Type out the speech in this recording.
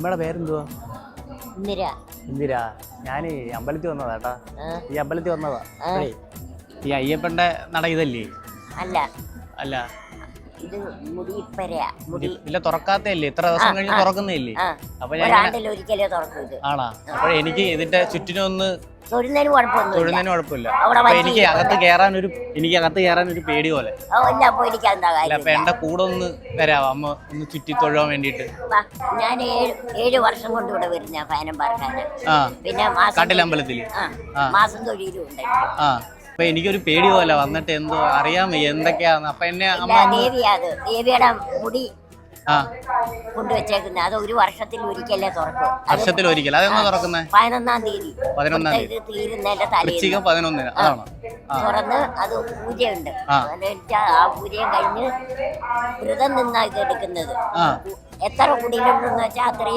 അമ്മയുടെ പേരെന്തുവാ? ഇന്ദിര. ഇന്ദിര. ഞാൻ അമ്പലത്തിൽ വന്നതാ കേട്ടാ. ഈ അമ്പലത്തിൽ വന്നതാ. ഈ അയ്യപ്പന്റെ നട ഇതല്ലേ? അല്ല. അല്ല. ഇത് ഇല്ല തുറക്കാത്തല്ലേ ഇത്ര ദിവസം കഴിഞ്ഞ് തുറക്കുന്നതല്ലേ? അപ്പൊ ഞാൻ ഒരിക്കലേ തുറക്കൂ ആണാ. അപ്പോഴേ എനിക്ക് ഇതിന്റെ ചുറ്റിനൊന്ന് തൊഴുന്നതിന് കുഴപ്പമൊന്നുമില്ല. തൊഴുന്നതിന് കുഴപ്പമില്ല. അവിടെ അപ്പൊ വലിയ എനിക്ക് അകത്ത് കയറാൻ ഒരു എനിക്ക് അകത്ത് കയറാൻ ഒരു പേടി പോലെ. ഇല്ല അപ്പൊ അല്ല കാര്യം അപ്പൊ എന്റെ കൂടെ ഒന്ന് വരാവോ? അമ്മ ഒന്ന് ചുറ്റി തൊഴുവാൻ വേണ്ടിട്ട് വാ, ഞാൻ ഏഴ് ഏഴ് വർഷം കൊണ്ട് ഇവിടെ വരുന്ന ഫാനം പാർക്കാന് ആ. പിന്നെ മാസം കാട്ടിലമ്പലത്തിൽ ആ ആ. മാസം തൊഴിലും ഉണ്ട്. ആ. അപ്പൊ എനിക്കൊരു പേടി പോലെ വന്നിട്ട് എന്തോ അറിയാൻ വയ്യ. എന്തൊക്കെയാന്ന്. അപ്പൊ എന്നെ അമ്മ ഇല്ല, ഒന്ന് ദേവിയാ അത്. ദേവിയുടെ മുടി കൊണ്ടുവച്ചേക്കുന്നത്. അത് ഒരു വർഷത്തിൽ ഒരിക്കലേ തുറക്കൂ. വർഷത്തിൽ ഒരിക്കൽ അതെന്നാ തുറക്കുന്നത് പതിനൊന്നാം തീയതി. പതിനൊന്നാം തീരുന്നതിന്റെ തലേ പതിനൊന്നിന്. അതാണ്? തുറന്ന് അത് പൂജയുണ്ട്. ആ. ആ പൂജയും കഴിഞ്ഞ് വ്രതം നിന്നാ ഇത് എടുക്കുന്നത്. എത്ര കുടിയിലുണ്ടെന്ന് വെച്ചാൽ അത്രയും